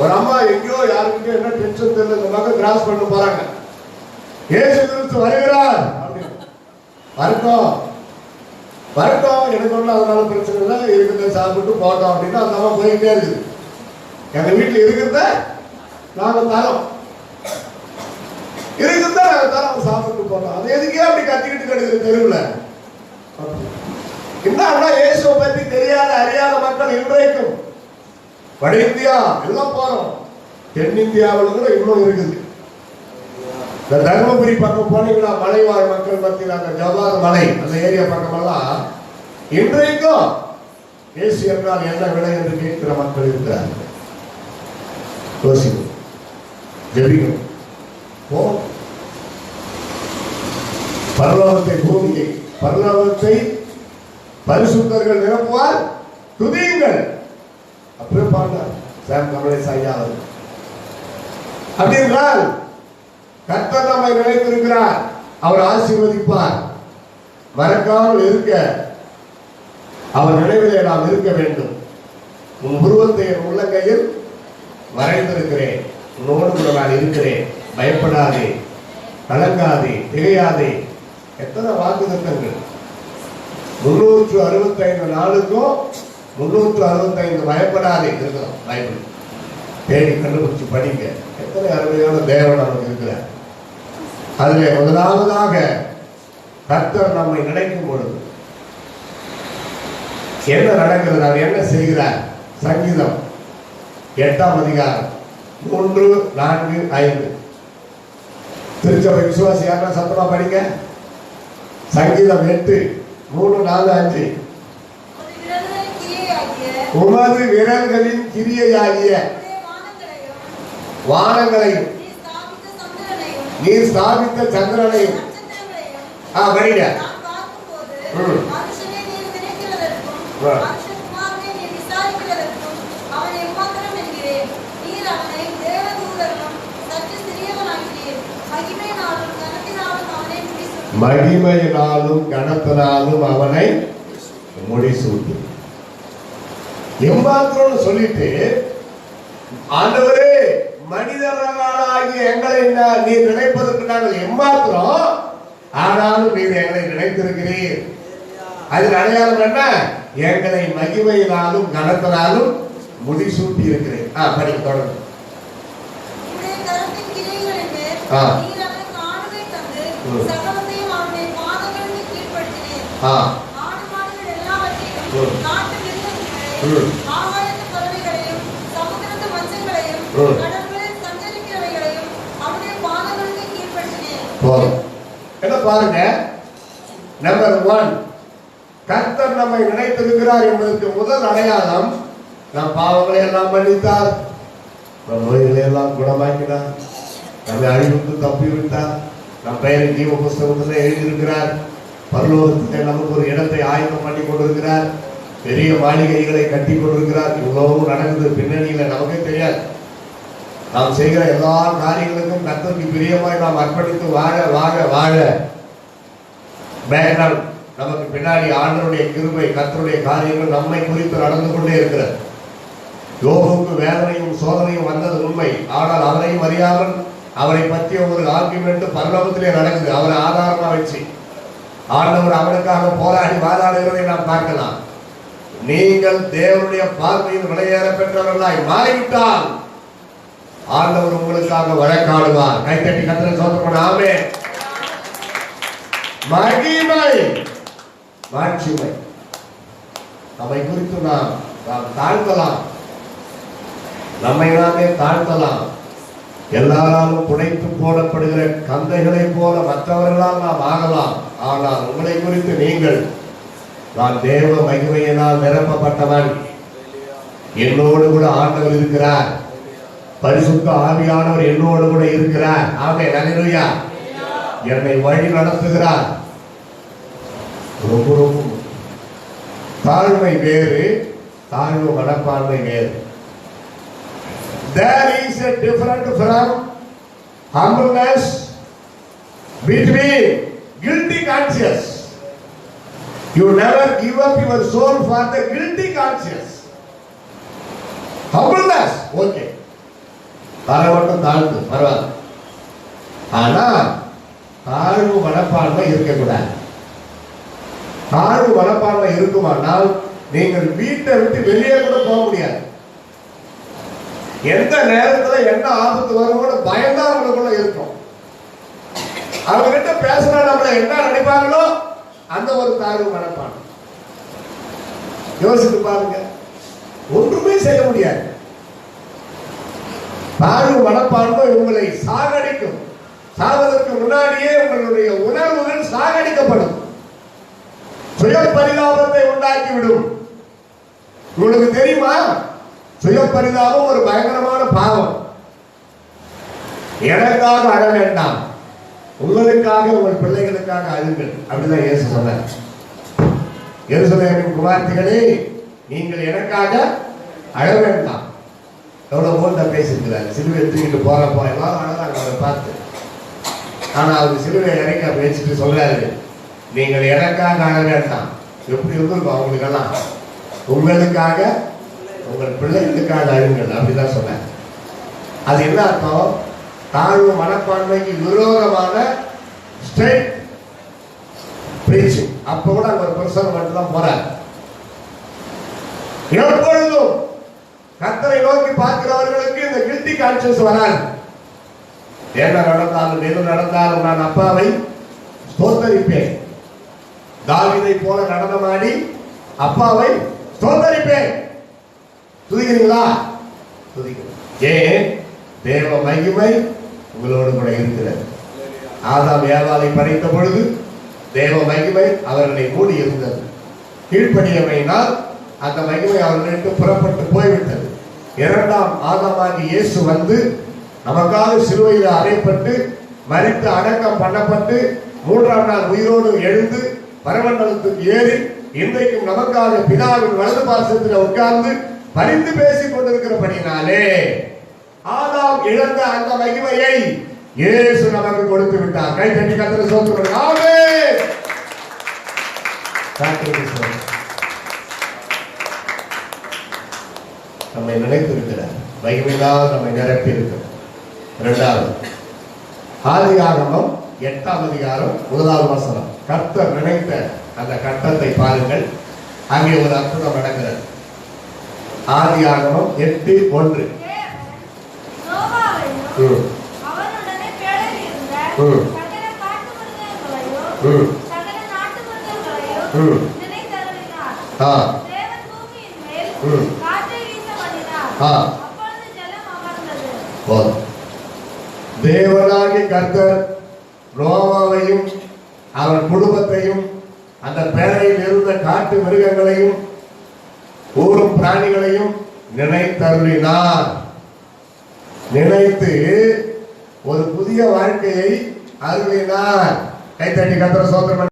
ஒரு அம்மா எங்கேயோ யாருக்கிட்டே என்ன டென்ஷன் தெரியல இந்த பக்கம் கிராஸ் பண்ண போறாங்க. ஏசு கிறிஸ்து வருகிறார். வரட்டும். வரட்டும். எனக்கு ஒன்றும் அதனால பிரச்சனை இல்லை. இருக்கிறத சாப்பிட்டு போட்டோம் அப்படின்னு அந்த அம்மா போயிட்டே இருக்குது. எங்க வீட்டில் இருக்கிறத நாங்க தரோம். இருக்கிறத நாங்க தரோம். சாப்பிட்டு போட்டோம். அது எதுக்கே அப்படி கத்திக்கிட்டு கிடக்குது தெருவில்? என்ன இயேசுவை பற்றி தெரியாத அறியாத மக்கள் இன்றைக்கும் வட இந்தியா எல்லாம் போறோம். தென்னிந்தியாவில் கூட இவ்வளவு இருக்குது. இந்த தருமபுரி பக்கம் போனீங்கன்னா மலைவாழ் மக்கள் மத்தியில் அந்த ஜவார் மலை அந்த ஏரியா பக்கமெல்லாம் இன்றைக்கும் ஏசி என்றால் என்ன விலை என்று கேட்கிற மக்கள் இருக்கிறார்கள். யோசிக்கும் ஜெபிக்கும் போ பரலோகத்தை பூமியை பரலோகத்தை பரிசுத்தர்கள் நிரப்புவார். துதியுங்கள். அப்படியே பாடினார் சாம் கமலேஷ் அப்படி என்றால் கர்த்தர் நம்மை நினைத்திருக்கிறார் அவர் ஆசீர்வதிப்பார். மறக்காமல் இருக்க அவர் நினைவிலே நாம் இருக்க வேண்டும். உன் உருவத்தை என் உள்ளங்கையில் வரைந்திருக்கிறேன் உன்னோடு கூட நான் இருக்கிறேன். பயப்படாதே. கலங்காதே. திகையாதே. எத்தனை வாக்குத்தங்கள் முன்னூற்று அறுபத்தைந்து நாளுக்கும் முன்னூற்று அறுபத்தைந்து பயப்படாதே இருக்கிறோம். பைபிள். தேடி கண்டுபிடிச்சு படிங்க. எத்தனை அருமையான தேவன் நமக்கு இருக்கிறார். அதில் முதலாவதாக கர்த்தர் நம்மை நினைக்கும் பொழுது என்ன நடக்கிறது? அவர் என்ன செய்கிறார்? சங்கீதம் எட்டாம் அதிகாரம் மூன்று நான்கு ஐந்து. திருச்சபை விசுவாசி யாரா சத்தமா படிங்க? சங்கீதம் எட்டு மூணு நாலு அஞ்சு. உமது விரல்களின் கிரியையாகிய வானங்களையும் நீ ஸ்தாபித்த சந்திரனையும் ஆ படிங்க ம். மகிமையினாலும் கனத்தினாலும் அவனை முடிசூட்டு. எம்மாத்திரம்னு சொல்லிட்டு ஆண்டவரே மனிதர்களாகிய எங்களை நா- நினைப்பதற்கு நாங்கள் எம்மாத்திரம்? ஆனாலும் நீர் எங்களை நினைத்திருக்கிறீர். அதன் அடையாளம் என்ன? எங்களை மகிமையினாலும் கனத்தினாலும் முடிசூட்டி இருக்கிறேன். ஆ படி தொடர்ந்து ஆ. கீழ்ப்படுத்தினீர் ஆ. ஆகாயத்து பறவைகளையும் சமுத்திரத்து மச்சங்களையும். கடல்களில் சஞ்சரிக்கிறவைகளையும் அவனுடைய பாதங்களுக்கு கீழ்ப்படுத்தினேன் போதும் என்ன பாருங்க? நம்பர் ஒன் கர்த்தர் நம்மை நினைத்திருக்கிறார் என்பதற்கு முதல் அடையாளம் நம் பாவங்களை எல்லாம் மன்னித்தார். நம் நோய்களை எல்லாம் குணமாக்கினார். நம்மை அழிவுக்கு தப்பி விட்டார் நம் பெயரை ஜீவ புஸ்தகத்தில் எழுதியிருக்கிறார். பரலோகத்திலே நமக்கு ஒரு இடத்தை ஆயத்தம் பண்ணி கொண்டிருக்கிறார் பெரிய மாளிகைகளை கட்டி கொண்டிருக்கிறார் இவ்வளவும் நடக்குது. பின்னணியில நமக்கே தெரியாது. நாம் செய்கிற எல்லா காரியங்களுக்கும் கர்த்தருக்கு பிரியமாய் நாம் அர்ப்பணித்து வாழ வாழ வாழ. பேக்ரவுண்ட் நமக்கு பின்னாடி ஆண்டனுடைய கிருபை கத்தருடைய காரியங்கள் நம்மை குறித்து நடந்து கொண்டே இருக்கிறது. யோகுக்கு வேதனையும் சோதனையும் வந்தது உண்மை. ஆனால் அவரையும் அறியாமல் அவரை பற்றிய ஒரு ஆர்குமெண்ட் பரலோகத்திலே நடக்குது. அவரை ஆதாரமாக வச்சு. ஆண்டவர் அவனுக்காக போராடி வாதாடுகிறதை நாம் பார்க்கலாம். நீங்கள் தேவனுடைய பார்வையில் விளையேற பெற்றவர்களாய் மாறிவிட்டால் ஆண்டவர் உங்களுக்காக வழக்காடுவார். கைத்தட்டி கத்திர சோதப்படாமே மகிமை மாட்சிமை. நம்மை குறித்து நாம் நாம் தாழ்த்தலாம். நம்மை நாமே தாழ்த்தலாம். எல்லாராலும் புடைத்து போடப்படுகிற கந்தைகளைப் போல மற்றவர்களால் நாம் ஆகலாம். ஆனால் உங்களை குறித்து நீங்கள் நான் தேவ மகிமையினால் நிரப்பப்பட்டவன். என்னோடு கூட ஆண்டவர் இருக்கிறார். பரிசுத்த ஆவியானவர் என்னோடு கூட இருக்கிறார். ஆமே நலிலுயா என்னை வழி நடத்துகிறார். ரொம்ப ரொம்ப. தாழ்மை வேறு தாழ்வு மனப்பான்மை வேறு. There is a different from humbleness between guilty conscience. You never give up your soul for the guilty conscience. Humbleness okay. Okay தரவட்டம் தாழ்ந்து பரவாயில்ல. ஆனா தாழ்வு மனப்பான்மை இருக்கக்கூடாது. தாழ்வு மனப்பான்மை இருக்குமானால் நீங்கள் வீட்டை விட்டு வெளியே கூட போக முடியாது. எந்த நேரத்துல என்ன ஆபத்து வருமோன்னு பயம்தான் அவங்களுக்குள்ள இருக்கும். அவங்க கிட்ட பேசுனா நம்மள என்ன நினைப்பாங்களோ அந்த ஒரு தாழ்வு மனப்பான் யோசித்து பாருங்க. ஒன்றுமே செய்ய முடியாது. தாழ்வு மனப்பான்மை உங்களை சாகடிக்கும். சாவதற்கு முன்னாடியே உங்களுடைய உணர்வுகள் சாகடிக்கப்படும். சுய பரிதாபத்தை உண்டாக்கிவிடும். உங்களுக்கு தெரியுமா? சுய பரிதாபம் ஒரு பயங்கரமான பாவம். எனக்காக அழ வேண்டாம் உங்களுக்காக உங்கள் பிள்ளைகளுக்காக அழுங்கள். அப்படிதான் இயேசு சொன்னார். எருசலேமின் குமார்த்திகளே நீங்கள் எனக்காக அழ வேண்டாம். எவ்வளவு போல்டா பேசியிருக்கிறார். சிலுவை தூக்கிட்டு போறப்போ எல்லாரும் அழகாங்க அவரை பார்த்து ஆனால் அவர் சிலுவை இறக்கி பேசிட்டு வச்சுட்டு சொல்றாரு நீங்கள் எனக்காக அழ வேண்டாம். எப்படி இருந்திருக்கும் அவங்களுக்கெல்லாம்? உங்களுக்காக உங்கள் பிள்ளைகளுக்காக அழுங்கள். அப்படிதான் சொன்னார். அது என்ன அர்த்தம்? தாழ்வு மனப்பான்மைக்கு விரோதமான ஸ்டேட் பிரீச்சிங் அப்ப கூட அங்க ஒரு பிரசவம் மட்டும்தான் போறார். எப்பொழுதும் கத்தரை நோக்கி பார்க்கிறவர்களுக்கு இந்த கிருத்தி கான்சியஸ் வராது. என்ன நடந்தாலும் எது நடந்தாலும் நான் அப்பாவை ஸ்தோத்தரிப்பேன். தாவிதை போல நடனமாடி அப்பாவை ஸ்தோத்தரிப்பேன். துதிக்கிறீங்களா துதிக்கிறேன். ஏன்? தேவ மகிமை உங்களோடு கூட இருக்கிறார் ஆதாம் ஏவாளை படைத்த பொழுது தேவ மகிமை அவர்களை மூடி இருந்தது. கீழ்ப்படியமையினால் அந்த மகிமை அவர்களுக்கு புறப்பட்டு போய்விட்டது. இரண்டாம் ஆதமாகி இயேசு வந்து நமக்காக சிலுவையில் அறையப்பட்டு மறித்து அடக்கம் பண்ணப்பட்டு மூன்றாம் நாள் உயிரோடு எழுந்து பரமண்டலத்துக்கு ஏறி இன்றைக்கும் நமக்காக பிதாவின் வலது பாசத்தில் உட்கார்ந்து பரிந்து பேசிக் கொண்டிருக்கிறபடினாலே ஆதாம் இழந்த அந்த மகிமையை இயேசு நமக்கு கொடுத்து விட்டார். கை தட்டி கத்திர சோத்து ஆமென். சோதனை. நம்மை நினைத்திருக்கிறார் மகிமையினால் நம்மை நிரப்பி இருக்கிறார் இரண்டாவது ஆதிகாரமும் எட்டாம் அதிகாரம் முதலாவது வசனம். கர்த்தர் நினைத்த அந்த கட்டத்தை பாருங்கள். அங்கே ஒரு அற்புதம் நடக்கிறது. ஆதி ஆகமம் எட்டு ஒன்று. தேவனாகி கர்த்தர் நோவாவையும் அவன் குடும்பத்தையும் அந்த பேழையில் இருந்த காட்டு மிருகங்களையும் ஊரும் பிராணிகளையும் நினைத்தருளினார். நினைத்து ஒரு புதிய வாழ்க்கையை அருளினார். கைத்தட்டி கத்திர சோதனை